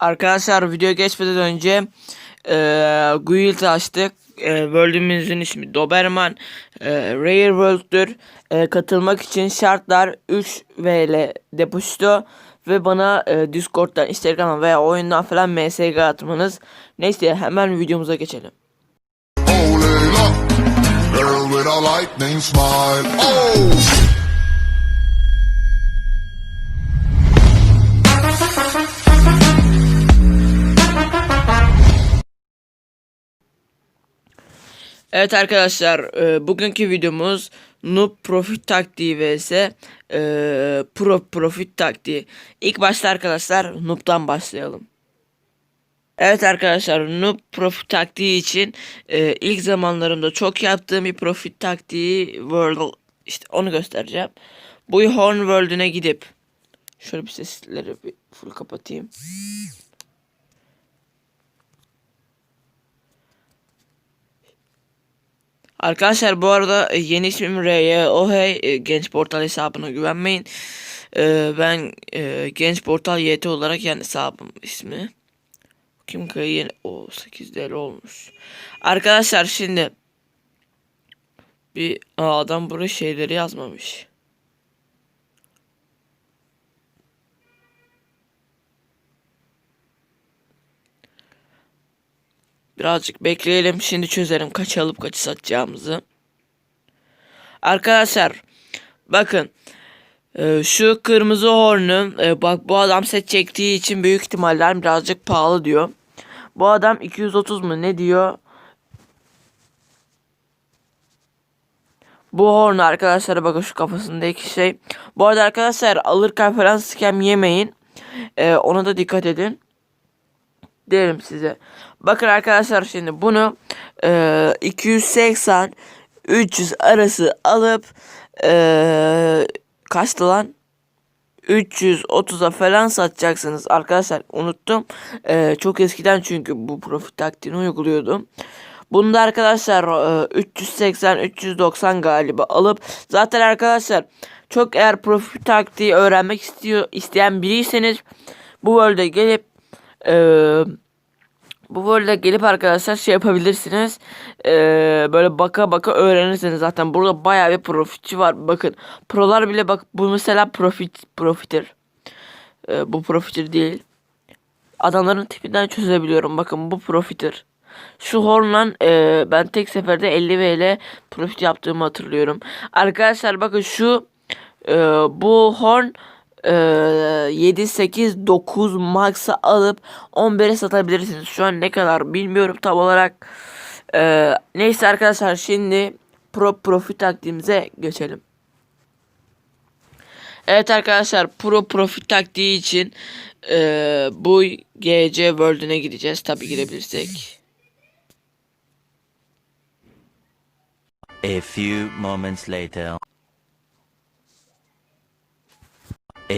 Arkadaşlar video geçmeden önce e, Guild açtık. E, World'ümüzün ismi Doberman. E, Rare World'dür. E, katılmak için şartlar 3 VL depozito ve bana e, Discord'dan, Instagram'dan veya oyundan falan MSG atmanız. Neyse hemen videomuza geçelim. Hold Evet arkadaşlar e, bugünkü videomuz Noob Profit taktiği vs e, Pro Profit taktiği. İlk başta arkadaşlar Noob'dan başlayalım. Evet arkadaşlar Noob Profit taktiği için e, ilk zamanlarımda çok yaptığım bir Profit taktiği World işte onu göstereceğim. Bu Horn World'üne gidip şöyle bir sesleri bir full kapatayım. Arkadaşlar bu arada e, yeni ismim R'ye Ohey Genç Portal hesabına güvenmeyin. E, ben e, Genç Portal YT olarak yani hesabım ismi. Kim kayı yeni o 8 değerli olmuş. Arkadaşlar şimdi bir adam buraya şeyleri yazmamış. Birazcık bekleyelim. Şimdi çözelim kaç alıp kaçı satacağımızı. Arkadaşlar bakın e, şu kırmızı hornu e, bak bu adam set çektiği için büyük ihtimaller birazcık pahalı diyor. Bu adam 230 mu ne diyor? Bu hornu arkadaşlar bakın şu kafasındaki şey. Bu arada arkadaşlar alırken falan scam yemeyin. E, ona da dikkat edin derim size. Bakın arkadaşlar şimdi bunu e, 280 300 arası alıp e, kaçtı lan? 330'a falan satacaksınız arkadaşlar unuttum. E, çok eskiden çünkü bu profit taktiğini uyguluyordum. Bunda arkadaşlar e, 380 390 galiba alıp zaten arkadaşlar çok eğer profit taktiği öğrenmek istiyor isteyen biriyseniz bu world'e gelip eee bu böyle gelip arkadaşlar şey yapabilirsiniz. Ee, böyle baka baka öğrenirsiniz zaten. Burada bayağı bir profitçi var. Bakın prolar bile bak bu mesela profit profiter. Ee, bu profiter değil. Adamların tipinden çözebiliyorum. Bakın bu profiter. Şu hornla e, ben tek seferde 50 VL profit yaptığımı hatırlıyorum. Arkadaşlar bakın şu e, bu horn e, 7 8 9 max'a alıp 11'e satabilirsiniz. Şu an ne kadar bilmiyorum tam olarak. E, neyse arkadaşlar şimdi pro profit taktiğimize geçelim. Evet arkadaşlar pro profit taktiği için e, bu GC World'üne gideceğiz. Tabi girebilirsek. A few moments later.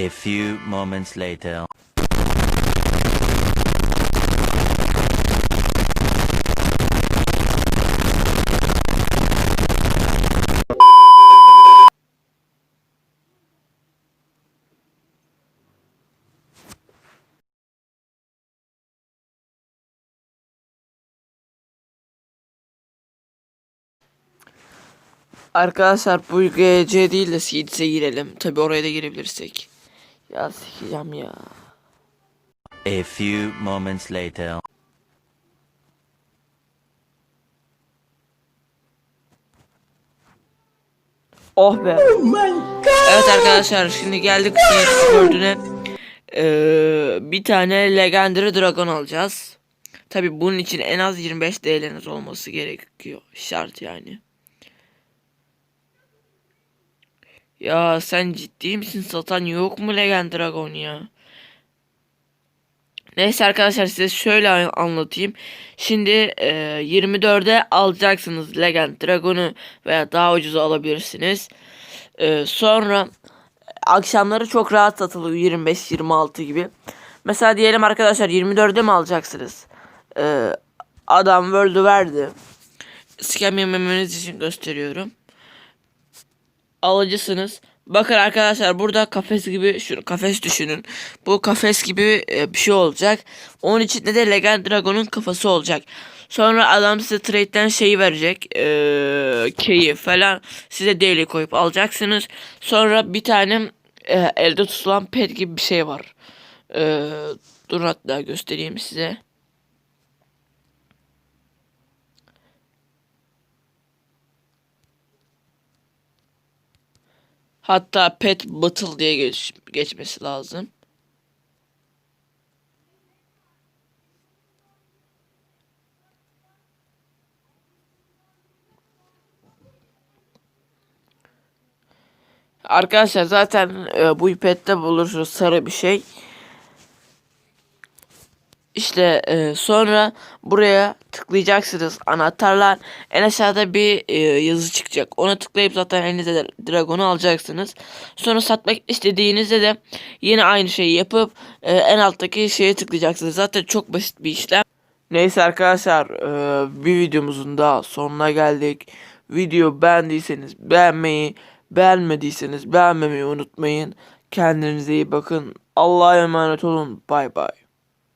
A few moments later. Arkadaşlar bu GC değil de Seeds'e girelim. Tabi oraya da girebilirsek. Ya sikeceğim ya. A few moments later. Oh be. Evet arkadaşlar şimdi geldik Seeds World'üne. Ee, bir tane Legendary Dragon alacağız. Tabi bunun için en az 25 DL'niz olması gerekiyor. Şart yani. Ya sen ciddi misin? Satan yok mu Legend Dragon ya? Neyse arkadaşlar size şöyle anlatayım. Şimdi e, 24'e alacaksınız Legend Dragon'u veya daha ucuza alabilirsiniz. E, sonra akşamları çok rahat satılıyor 25-26 gibi. Mesela diyelim arkadaşlar 24'e mi alacaksınız? E, adam World'ü verdi. Scam yememeniz için gösteriyorum alıcısınız. Bakın arkadaşlar burada kafes gibi şu kafes düşünün. Bu kafes gibi e, bir şey olacak. Onun içinde de Legend Dragon'un kafası olacak. Sonra adam size trade'den şeyi verecek. E, key'i falan size daily koyup alacaksınız. Sonra bir tane e, elde tutulan pet gibi bir şey var. E, dur hatta göstereyim size. Hatta pet battle diye geç, geçmesi lazım. Arkadaşlar zaten e, bu ipette bulursunuz sarı bir şey. İşte e, sonra buraya tıklayacaksınız anahtarlar. En aşağıda bir e, yazı çıkacak. Ona tıklayıp zaten elinize de dragonu alacaksınız. Sonra satmak istediğinizde de yine aynı şeyi yapıp e, en alttaki şeye tıklayacaksınız. Zaten çok basit bir işlem. Neyse arkadaşlar e, bir videomuzun daha sonuna geldik. Video beğendiyseniz beğenmeyi beğenmediyseniz beğenmemeyi unutmayın. Kendinize iyi bakın. Allah'a emanet olun. Bay bay